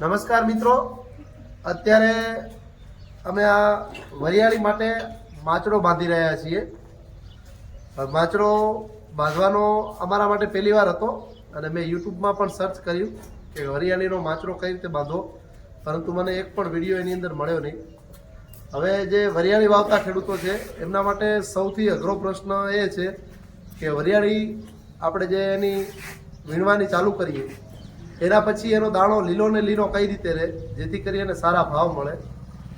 નમસ્કાર મિત્રો. અત્યારે અમે આ વરિયાળી માટે માચડો બાંધી રહ્યા છીએ. માચડો બાંધવાનો અમારા માટે પહેલી વાર હતો અને મેં યુટ્યુબમાં પણ સર્ચ કર્યું કે વરિયાળીનો માચડો કઈ રીતે બાંધો પરંતુ મને એક પણ વીડિયો એની અંદર મળ્યો નહીં. હવે જે વરિયાળી વાવતા ખેડૂતો છે, એમના માટે સૌથી અઘરો પ્રશ્ન એ છે કે વરિયાળી આપણે જે એની વીણવાની ચાલુ કરીએ એના પછી એનો દાણો લીલો ને લીલો કઈ રીતે રહે? જેથી કરી એને સારા ભાવ મળે.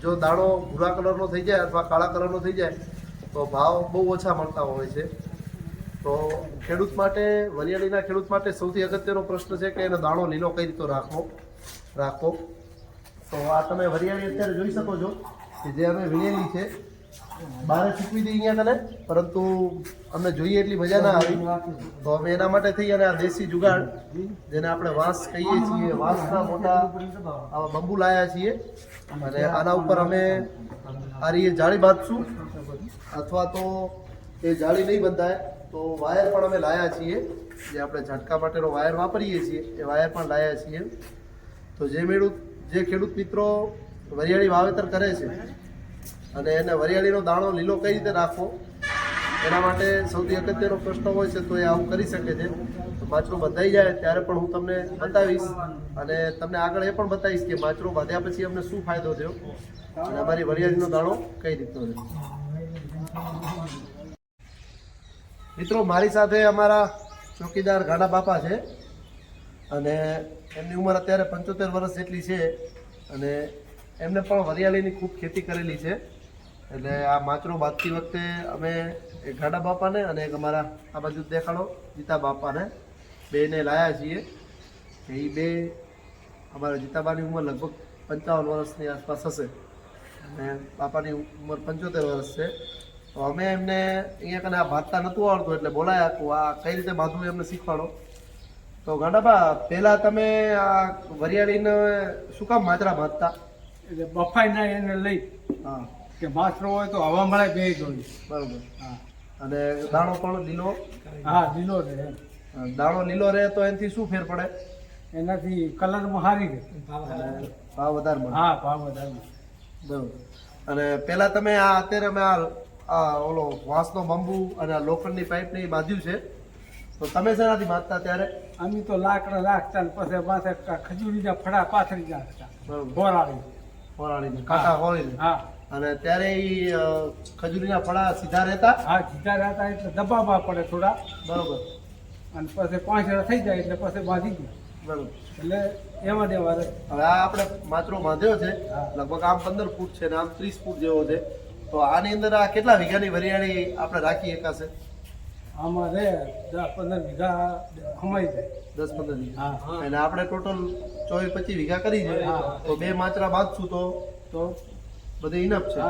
જો દાણો ભૂરા કલરનો થઈ જાય અથવા કાળા કલરનો થઈ જાય, તો ભાવ બહુ ઓછા મળતા હોય છે. તો ખેડૂત માટે, વરિયાળીના ખેડૂત માટે સૌથી અગત્યનો પ્રશ્ન છે કે એનો દાણો લીલો કઈ રીતે રાખવો? રાખવો તો આ તમે વરિયાળી અત્યારે જોઈ શકો છો કે જે અમે વીણેલી છે બારે શીખવી દઈ અહીંયા તને, પરંતુ અમને જોઈએ એટલી મજા ના આવી. તો અમે એના માટે થઈ અને આ દેશી જુગાડ, જેને આપણે વાંસ કહીએ છીએ, વાંસના મોટા આવા બંબુ લાયા છીએ. અને આના ઉપર અમે આ રીતે જાળી બાંધશું. અથવા તો એ જાળી નહીં બંધાય, તો વાયર પણ અમે લાયા છીએ. જે આપણે ઝટકા માટેનો વાયર વાપરીએ છીએ, એ વાયર પણ લાયા છીએ. તો જે મેળું, જે ખેડૂત મિત્રો વરિયાળી વાવેતર કરે છે અને એને વરિયાળીનો દાણો લીલો કઈ રીતે રાખવો? એના માટે સૌથી અગત્યનો પ્રશ્ન હોય છે, તો એ આવું કરી શકે છે. તો માછરું બંધાઈ જાય ત્યારે પણ હું તમને બતાવીશ અને તમને આગળ એ પણ બતાવીશ કે માછરું બાંધ્યા પછી અમને શું ફાયદો થયો અને અમારી વરિયાળીનો દાણો કઈ રીતનો છે. મિત્રો, મારી સાથે અમારા ચોકીદાર ગાડા બાપા છે અને એમની ઉંમર અત્યારે પંચોતેર વર્ષ જેટલી છે અને એમને પણ વરિયાળીની ખૂબ ખેતી કરેલી છે. એટલે આ માચરો બાંધતી વખતે અમે એક ગાડા બાપાને અને એક અમારા આ બાજુ દેખાડો જીતા બાપાને. બેને લાયા છીએ. એ બે અમારા જીતાબાની ઉંમર લગભગ પંચાવન વર્ષની આસપાસ હશે. અને બાપાની ઉંમર પંચોતેર વર્ષ છે. તો અમે એમને અહીંયા કને આ બાંધતા નહોતું આવડતું એટલે બોલાયા હતું આ કઈ રીતે બાંધવું એમને શીખવાડો. તો ગાડાબા પહેલાં તમે આ વરિયાળીને શું કામ માત્રા બાંધતા? એટલે બફાઈ ના એને લઈ. હા. કે માસરો હોય તો હવા મળે બે જોઈએ બરોબર. હા. અને દાણો પણ લીલો? હા લીલો રહે દાણો લીલો રહે તો એનાથી શું ફેર પડે? એનાથી કલરમાં સારી રહે. ભાવ વધારે મળે. હા ભાવ વધારે બરોબર. અને પહેલા તમે આ અત્યારે અમે આ આ ઓલો વાંસનો બંબુ અને આ લોખંડની પાઇપને એ બાંધ્યું છે. તો તમે શેનાથી બાંધતા ત્યારે? અમે તો લાકડા રાખતા ને પછી પાસે ખજૂરીના ફળા પાથરી નાખતા. બરોબર. ફોરાળી. ફોરાડીને કાંટા ફોડીને હા. અને ત્યારે એ ખજૂરીના ફળા સીધા રહેતા? હા સીધા રહેતા એટલે દબાવવા પડે થોડા. બરોબર. અને પછી પાંચડા થઈ જાય એટલે પછી બાંધી ગયા બરોબર. એટલે એમાં દેવા હવે આ આપણે માત્ર બાંધ્યો છે લગભગ આમ પંદર ફૂટ છે ને આમ ત્રીસ ફૂટ જેવો છે. તો આની અંદર આ કેટલા વીઘાની વરિયાળી આપણે રાખી શકાશે? આમાં રહે દસ પંદર વીઘા સમાઈ જાય. દસ પંદર વીઘા. હા. અને આપણે ટોટલ ચોવીસ પચીસ વીઘા કરી છે. તો બે માત્રા બાંધશું તો? તો બધી ઇનફ છે.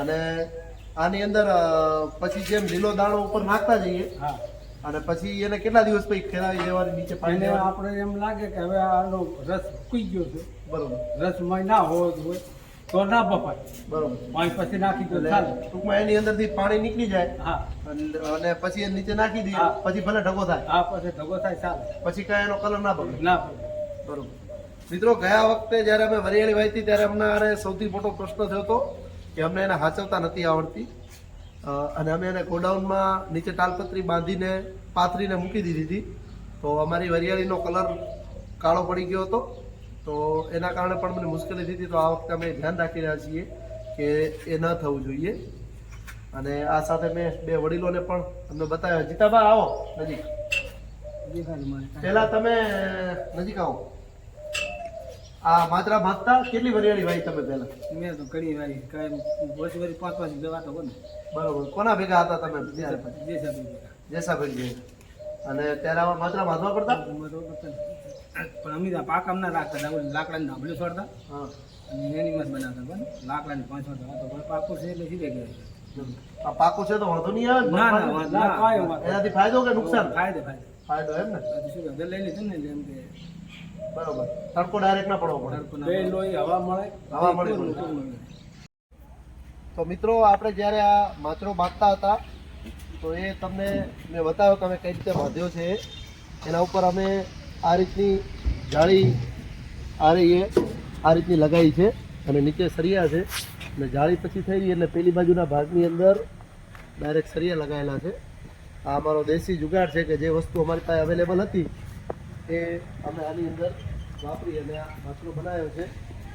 અને આની અંદર પછી જેમ લીલો દાણો ઉપર નાખતા જઈએ હા. અને પછી એને કેટલા દિવસ પછી ખેરાવી દેવાની નીચે પાણી આપણે એમ લાગે કે હવે આનો રસ ફૂઈ ગયો છે. બરોબર. રસમાં ના હોવો જોઈએ. હોય તો ના બફાય બરોબર. પાણી પછી નાખી દો ટૂંકમાં એની અંદરથી પાણી નીકળી જાય હા. અને અને પછી એને નીચે નાખી દઈએ પછી ભલે ઢગો થાય. હા પછી ઢગો થાય ચાલે. પછી કાંઈ એનો કલર ના બગડે. ના. બરોબર. મિત્રો ગયા વખતે જ્યારે અમે વરિયાળી વાવી ત્યારે અમને સૌથી મોટો પ્રશ્ન થયો હતો કે અમને એને હાચવતા નથી આવડતી. અને અમે એને ગોડાઉનમાં નીચે તાલપત્રી બાંધીને પાથરીને મૂકી દીધી હતી. તો અમારી વરિયાળીનો કલર કાળો પડી ગયો હતો. તો એના કારણે પણ મને મુશ્કેલી થઈ હતી. તો આ વખતે અમે ધ્યાન રાખી રહ્યા છીએ કે એ ન થવું જોઈએ. અને આ સાથે મેં બે વડીલોને પણ તમને બતાવ્યા. જીતાબા આવો નજીક. પહેલા તમે નજીક આવો. આ માત્રા ભાગતા કેટલી વરિયાળી વાઈ તમે પહેલા? મેં તો ઘણી વાઈ કાંઈ વર્ષ વરી પાંચ પાંચ જવા તો બને બરોબર. કોના ભેગા હતા તમે? જેસાભાઈ જેસાભાઈ અને ત્યારે આવા માત્રા બાંધવા પડતા? પણ અમે પાક ના રાખતા લાકડાની ધાબળી છોડતા. હા. અને એની મત બનાવતા પણ લાકડાની પાંચ છોડતા તો પણ પાકું છે એટલે સીધે ગયા આ પાકું છે તો વાંધો નહીં આવે ના? ના એનાથી ફાયદો કે નુકસાન? ફાયદો ફાયદે. ફાયદો એમ ને? લઈ લીધું ને એટલે એમ કે બરોબર. તડકો ડાયરેક્ટ ના પડવો પડે. હવા મળે હવા. તો મિત્રો આપણે જ્યારે આ માચરો બાંધતા હતા તો એ તમને મેં બતાવ્યો કે અમે કઈ રીતે બાંધ્યો છે. એના ઉપર અમે આ રીતની જાળી આ રહી આ રીતની લગાવી છે અને નીચે સરિયા છે. અને જાળી પછી થઈ ગઈ એટલે પેલી બાજુના ભાગની અંદર ડાયરેક્ટ સરિયા લગાવેલા છે. આ અમારો દેશી જુગાડ છે કે જે વસ્તુ અમારી પાસે અવેલેબલ હતી એ અમે આની અંદર વાપરી અને આ માછલો બનાવ્યો છે.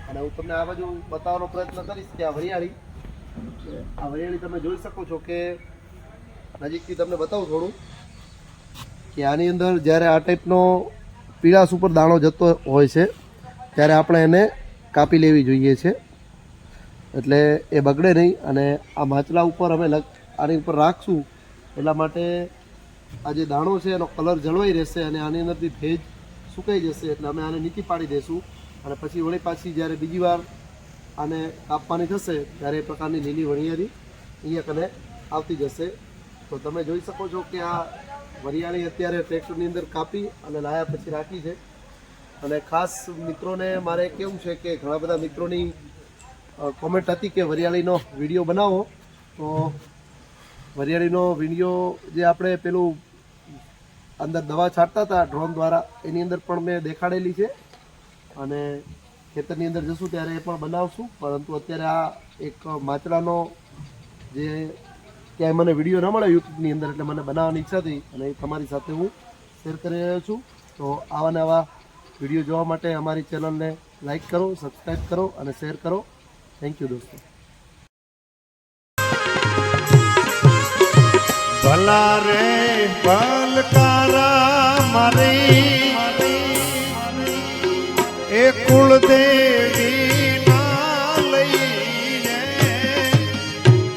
અને હું તમને આ બાજુ બતાવવાનો પ્રયત્ન કરીશ કે આ વરિયાળી આ વરિયાળી તમે જોઈ શકો છો કે નજીકથી તમને બતાવું થોડું કે આની અંદર જ્યારે આ ટાઈપનો પીળાશ ઉપર દાણો જતો હોય છે, ત્યારે આપણે એને કાપી લેવી જોઈએ છે. એટલે એ બગડે નહીં અને આ માછલા ઉપર અમે આની ઉપર રાખશું. એટલા માટે આ જે દાણો છે એનો કલર જળવાઈ રહેશે અને આની અંદરથી ભેજ સુકાઈ જશે એટલે અમે આને નીચી પાડી દઈશું અને પછી વળી પાછી જ્યારે બીજી વાર આને કાપવાની થશે ત્યારે એ પ્રકારની લીલી વણિયારી અહીંયા કને આવતી જશે. તો તમે જોઈ શકો છો કે આ વરિયાળી અત્યારે ટ્રેક્ટરની અંદર કાપી અને લાયા પછી રાખી છે. અને ખાસ મિત્રોને મારે કેવું છે કે ઘણા બધા મિત્રોની કોમેન્ટ હતી કે વરિયાળીનો વીડિયો બનાવો. તો વરિયાળીનો વીડિયો જે આપણે પેલું અંદર દવા છાંટતા હતા ડ્રોન દ્વારા, એની અંદર પણ મેં દેખાડેલી છે. અને ખેતરની અંદર જશું ત્યારે એ પણ બનાવશું. પરંતુ અત્યારે આ એક માચડાનો જે ક્યાંય મને વીડિયો ન મળે યુટ્યુબની અંદર, એટલે મને બનાવવાની ઈચ્છા થઈ અને એ તમારી સાથે હું શેર કરી રહ્યો છું. તો આવા નવા વીડિયો જોવા માટે અમારી ચેનલને લાઈક કરો સબસ્ક્રાઈબ કરો અને શેર કરો. થેન્ક યુ દોસ્તો. ભલા રે પલકારા મારી. એ કુળદેવી ના લઈને.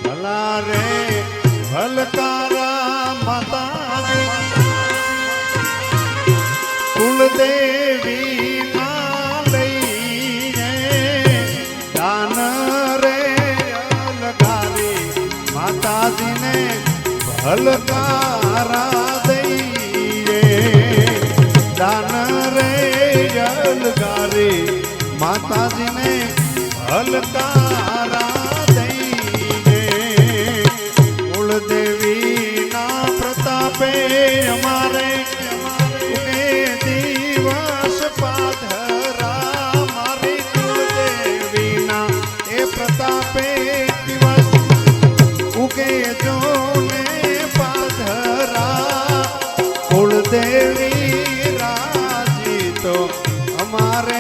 ભલા રે ભલકારા માતા. કુળદેવી ભલકારા દઈએ દાન રે અલગારી માતાજીને ભલકારા તો અમારે